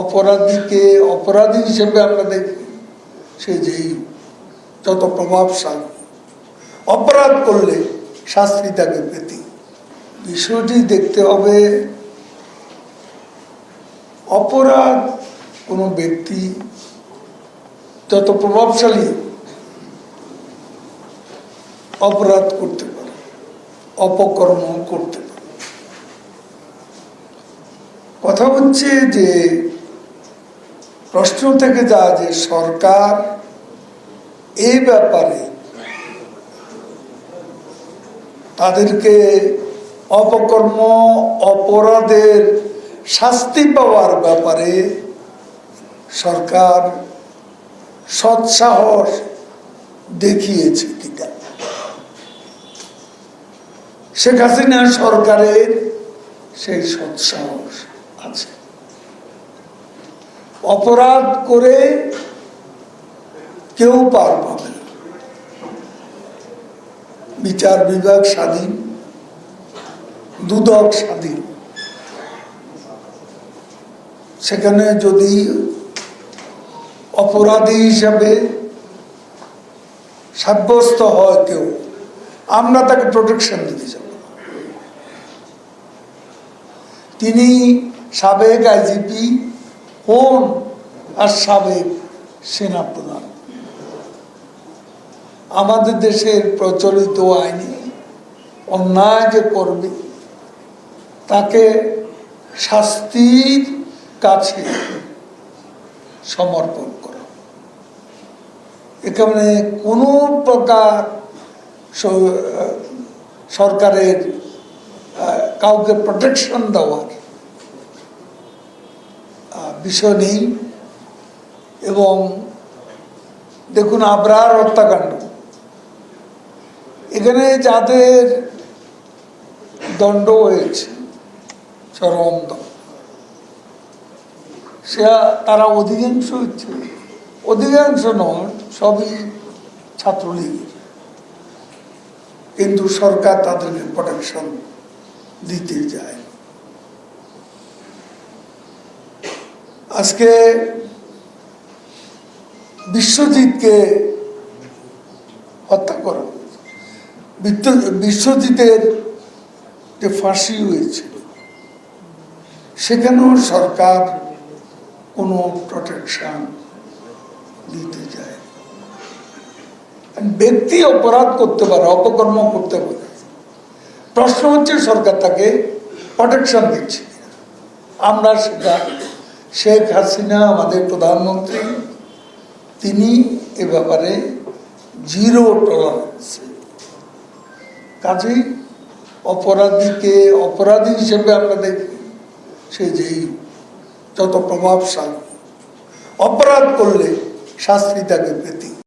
অপরাধীকে অপরাধী হিসেবে আমরা দেখি। সে যেই যত প্রভাবশালী। অপরাধ করলে শাস্তি তাকে পেতে বিষয়টি দেখতে হবে, অপরাধ কোনো ব্যক্তি যত প্রভাবশালী অপরাধ করতে পারে অপকর্ম করতে পারে। কথা হচ্ছে যে প্রশ্ন থেকে যা যে সরকার এই ব্যাপারে তাদেরকে অপকর্ম, অপরাধের শাস্তি পাওয়ার ব্যাপারে সরকার সৎসাহস দেখিয়েছে কিনা। শেখ হাসিনা সরকারের সেই সৎসাহস আছে। অপরাধ করে কেউ পার পাবে না। বিচার বিভাগ স্বাধীন, দুদক স্বাধীন। সেখানে যদি অপরাধী হিসাবে সাব্যস্ত হয় কেউ, আমরা তাকে প্রোটেকশন দিতে যাব। তিনি সাবেক আইজিপি হন আর সাবেক সেনাপ্রধান। আমাদের দেশের প্রচলিত আইনে অন্যায় যে করবে, তাকে শাস্তির কাছে সমর্পণ করা। এখানে কোনো প্রকার সরকারের কাউকে প্রোটেকশন দেওয়ার বিষয় নেই। এবং দেখুন আবরার হত্যাকাণ্ড। এখানে যাদের দণ্ড হয়েছে, চরম সে তারা অধিকাংশ হচ্ছে। অধিকাংশ নয়, সবই ছাত্রলীগের কিন্তু সরকার তাদেরকে প্রোটেকশন দিতে যায়। আজকে বিশ্বজিৎকে হত্যা করা। বিশ্বজিতের যে ফাঁসি হয়েছিল সেখানেও সরকার কোনো প্রোটেকশন দিতে যায় ব্যক্তি অপরাধ করতে পারে, অপকর্ম করতে পারে। প্রশ্ন হচ্ছে, সরকার তাকে প্রোটেকশন দিচ্ছে আমরা সেটা শেখ হাসিনা, আমাদের প্রধানমন্ত্রী, তিনি এ ব্যাপারে জিরো টলারেন্স কাজেই অপরাধীকে অপরাধী হিসেবে আমরা দেখি, সে যেই যত প্রভাবশালী। অপরাধ করলে শাস্তি তাকে পেতে